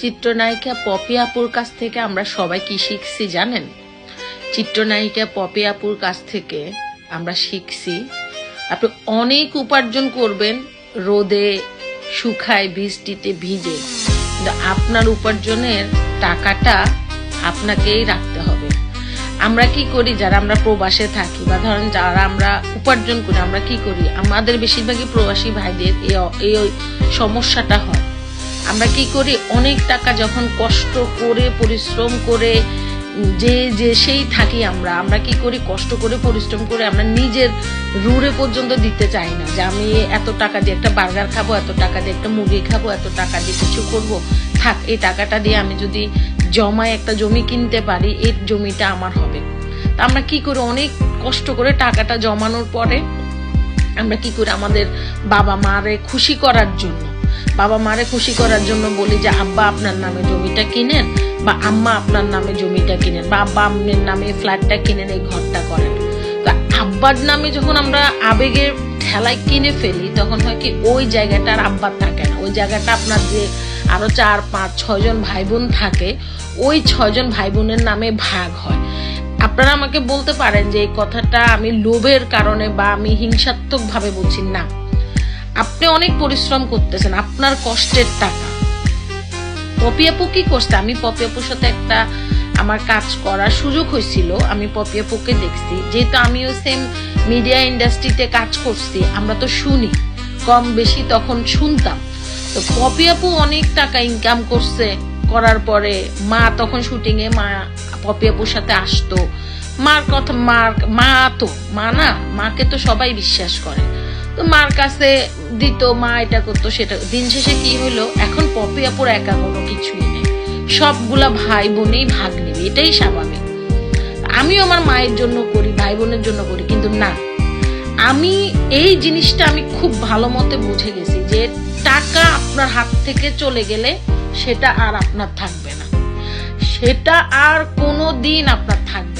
চিত্রনায়িকা পপি আপুর কাছ থেকে আমরা সবাই কি শিখছি জানেন? চিত্রনায়িকা পপি আপুর কাছ থেকে আমরা শিখছি, আপনি অনেক উপার্জন করবেন রোদে, শুকায়, বৃষ্টিতে ভিজে। কিন্তু আপনার উপার্জনের টাকাটা আপনাকেই রাখতে হবে। আমরা কি করি যারা আমরা প্রবাসে থাকি বা ধরেন যারা আমরা উপার্জন করি, আমরা কি করি? আমাদের বেশিরভাগই প্রবাসী ভাইদের এই এই সমস্যাটা হয়। আমরা কি করি? অনেক টাকা যখন কষ্ট করে, পরিশ্রম করে, যে যে সেই থাকি আমরা আমরা কি করি? কষ্ট করে, পরিশ্রম করে আমরা নিজের রুড়ে পর্যন্ত দিতে চাই না যে আমি এত টাকা দিয়ে একটা বার্গার খাব, এত টাকা দিয়ে একটা মুরগি খাব, এত টাকা দিয়ে কিছু করব। থাক, এই টাকাটা দিয়ে আমি যদি জমায় একটা জমি কিনতে পারি এই জমিটা আমার হবে। তা আমরা কি করি? অনেক কষ্ট করে টাকাটা জমানোর পরে আমরা কি করি? আমাদের বাবা মারে খুশি করার জন্য বাবা মারে খুশি করার জন্য বলি যে, আব্বা, আপনার নামে জমিটা কিনেন বা আম্মা আপনার নামে জমিটা কিনেন বা আব্বা আপনার নামে ফ্ল্যাটটা কিনেন, এই ঘরটা করেন। তো আব্বার নামে যখন আমরা আবেগের ঠেলায় কিনে ফেলি, তখন হয় কি ওই জায়গাটা আর আব্বার থাকে না। ওই জায়গাটা আপনার যে আরও চার, পাঁচ ছয়জন ভাই বোন থাকে, ওই ছয়জন ভাই বোনের নামে ভাগ হয়। আপনারা আমাকে বলতে পারেন যে এই কথাটা আমি লোভের কারণে বা আমি হিংসাত্মক ভাবে বলছি না। আপনি অনেক পরিশ্রম করতেছেন, আপনার কষ্টের টাকা। পপি আপু কি করছে? আমি পপি আপুর সাথে একটা আমার কাজ করার সুযোগ হয়েছিল, আমি পপি আপুকে দেখছি। যেহেতু আমিও সেম মিডিয়া ইন্ডাস্ট্রিতে কাজ করছি, আমরা তো শুনি, কম বেশি তখন শুনতাম। তো পপি আপু অনেক টাকা ইনকাম করছে, করার পরে মা তখন শুটিংয়ে মা, পপি আপুর সাথে আসতো। মার কথা, মার, মা তো, মা না, মাকে তো সবাই বিশ্বাস করে। তো মার কাছে দিত, মা এটা করতো, সেটা দিন শেষে কি হলো? এখন পপি আপুর একা কোনো কিছুই নেই। সবগুলা ভাই বোনেই ভাগ নেবে, এটাই স্বাভাবিক। আমিও আমার মায়ের জন্য করি, ভাই বোনের জন্য করি, কিন্তু না। আমি এই জিনিসটা আমি খুব ভালো মতে বুঝে গেছি যে টাকা আপনার হাত থেকে চলে গেলে সেটা আর আপনার থাকবে না। সেটা আর কোনো দিন আপনার থাকবে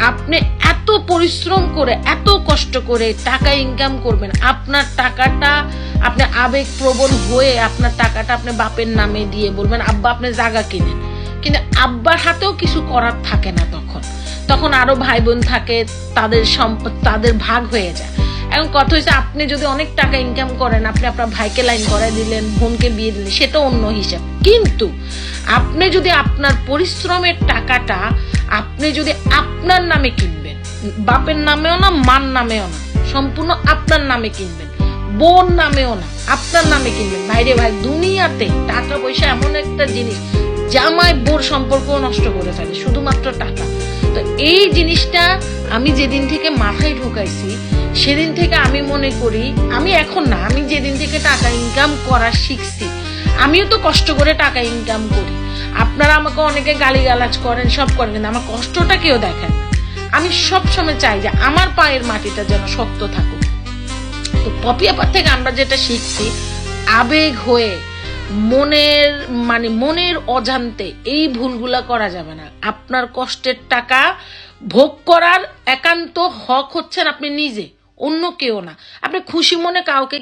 আপনি এত পরিশ্রম করে, এত কষ্ট করে টাকা ইনকাম করবেন, আপনার টাকাটা আপনি আবেগ প্রবণ হয়ে আপনার টাকাটা আপনি বাপের নামে দিয়ে বলবেন, আব্বা, আপনি জায়গা কিনেন। কিন্তু আব্বার হাতেও কিছু করার থাকে না তখন। তখন আরও ভাই বোন থাকে, তাদের সম্পদ তাদের ভাগ হয়ে যায়। এখন কথা হচ্ছে আপনি যদি অনেক টাকা ইনকাম করেন, আপনি আপনার ভাইকে লাইন করে দিলেন, বোনকে বিয়ে দিলেন, সেটা অন্য হিসাব। কিন্তু আপনি যদি আপনার পরিশ্রমের টাকাটা আপনি যদি আপনার নামে কিনবেন, বাপের নামেও না, মার নামেও না, সম্পূর্ণ আপনার নামে কিনবেন, বোন নামেও না, আপনার নামে কিনবেন। ভাইরে ভাই, দুনিয়াতে টাকা পয়সা এমন একটা জিনিস, জামাই বোর সম্পর্ক নষ্ট করে ফেলে, শুধুমাত্র টাকা। তো এই জিনিসটা আমি যেদিন থেকে মাথায় ঢুকাইছি, সেদিন থেকে আমি মনে করি, আমি এখন না, আমি যেদিন থেকে টাকা ইনকাম করা শিখছি আমিও তো কষ্ট করে টাকা ইনকাম করি। আপনারা আমাকে অনেকে গালিগালাজ করেন, সব করেন, কিন্তু আমার কষ্টটা কেউ দেখেন আমি সব সময় চাই যে আমার পায়ের মাটিটা যেন শক্ত থাকুক। তো পপি আপার থেকে আমরা যেটা শিখছি, আবেগ হয়ে মনের মানে মনের অজান্তে এই ভুলগুলা করা যাবে না। আপনার কষ্টের টাকা ভোগ করার একান্ত হক হচ্ছেন আপনি নিজে, অন্য কেউ না। আপনি খুশি মনে কাউকে